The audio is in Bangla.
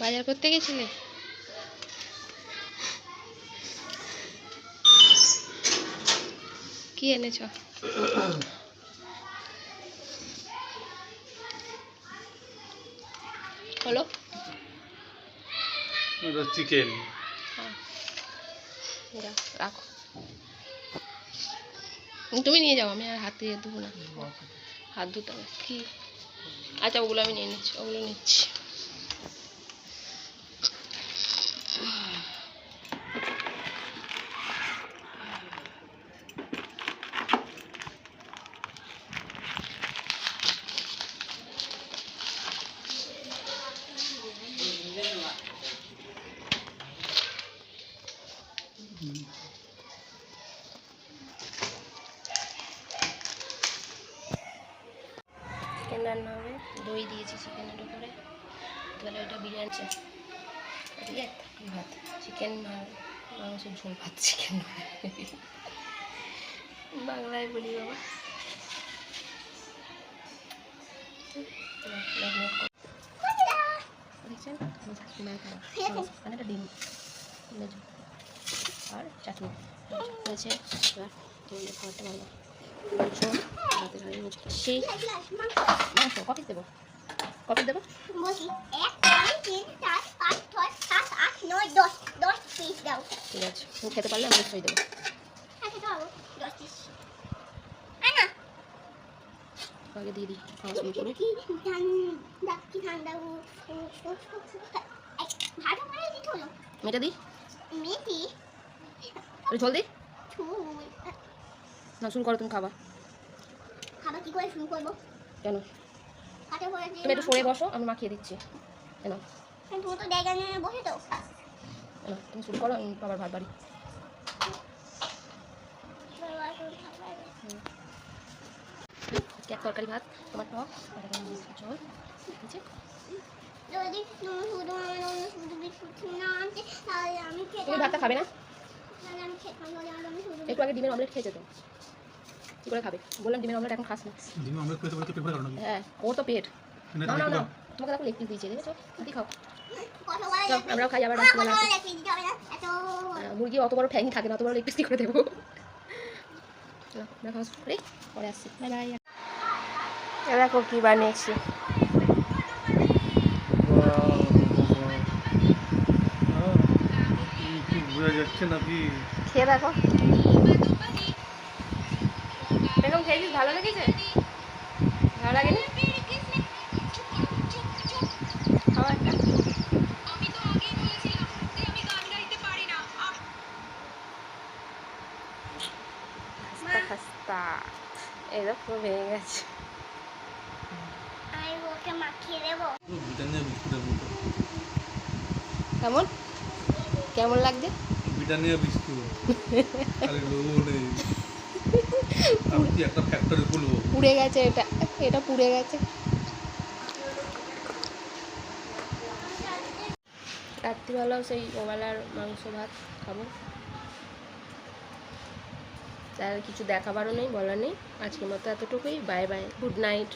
বাজার করতে গেছিলে? কি এনেছ? হলো চিকেন। যা রাখো। তুমি নিয়ে যাও আমি আর হাত দিয়ে ধুবো না। হাত ধুতে কি? আচ্ছা ওগুলো আমি নিয়ে নিচ্ছি ওগুলো নিচ্ছি। চিকেন রান্না হবে। দই দিয়েছি চিকেনের উপরে। তাহলে ওটা বিরিয়ানি ভাত। চিকেন মাংসের ঝোল। ভাত চিকেন বাংলায় বলি বাবা। দেখছেন? শাশুড়িমায়ের মানে একটা ডিম। আর চাটনি। হয়েছে। এবার তোমাদের খাবারটা ভালো মাংস ভাতের হাঁড়ি মুছে সেই মাংস কপিস দেবো? কপিস দেবো? ঠিক আছে। তুমি খেতে পারলে আমি খাই দেবো। আগে দিয়ে দিই। খাওয়া শুরু করে। মেটা দিই। মেথি ঝোল না শুরু করো তুমি খাবা। খাবার কি করে? শুরু করব? কেন? তুমি একটু সরে বসো আমি মাখিয়ে দিচ্ছি। কেন? তুমি তো জায়গা নিয়ে বসে তো। তুমি শুরু করো আমি বাবার ভাত বাড়ি। আজকে এক তরকারি ভাত তোমার টক ঠিক আছে তুমি ভাতটা খাবে না? একটু আগে ডিমের অমলেট খেয়েছে তো। কী করে খাবে? বললাম ডিমের অমলেট এখন খাস না। ডিম আমরা খেতে পারি তো পেট ভরে হ্যাঁ ওর তো পেট। না না না তোমাকে দেখো লেগ পিস দিয়েছে দেখেছ? তুই খাও? চল, আমরাও খাই আবার মা, রাত্রিবেলা এত। মুরগি অত বড় ঠ্যাংই থাকে না অত বড় লেগ পিস কী করে দেবো। খাওয়া পরে আসছি। Bye bye. দেখো কি বানিয়েছি। কি বোঝা যাচ্ছে নাকি? খেয়ে দেখো। এরকম খেয়েছিস? ভালো লেগেছে? ভালো লাগেনি? খাস্তা খাস্তা। এই দেখো ভেঙে গেছে। কেমন? কেমন লাগছে? ব্রিটানিয়া বিস্কুট খালি লোগো নেই আমি একটা ফ্যাক্টরি খুলবো? পুড়ে গেছে এটা এটা পুড়ে গেছে। রাত্রিবেলাও সেই ওবেলার মাংস ভাত খাব। আর কিছু দেখাবারও নেই, বলার নেই। আজকের মতো এতটুকুই। Bye bye. Good night.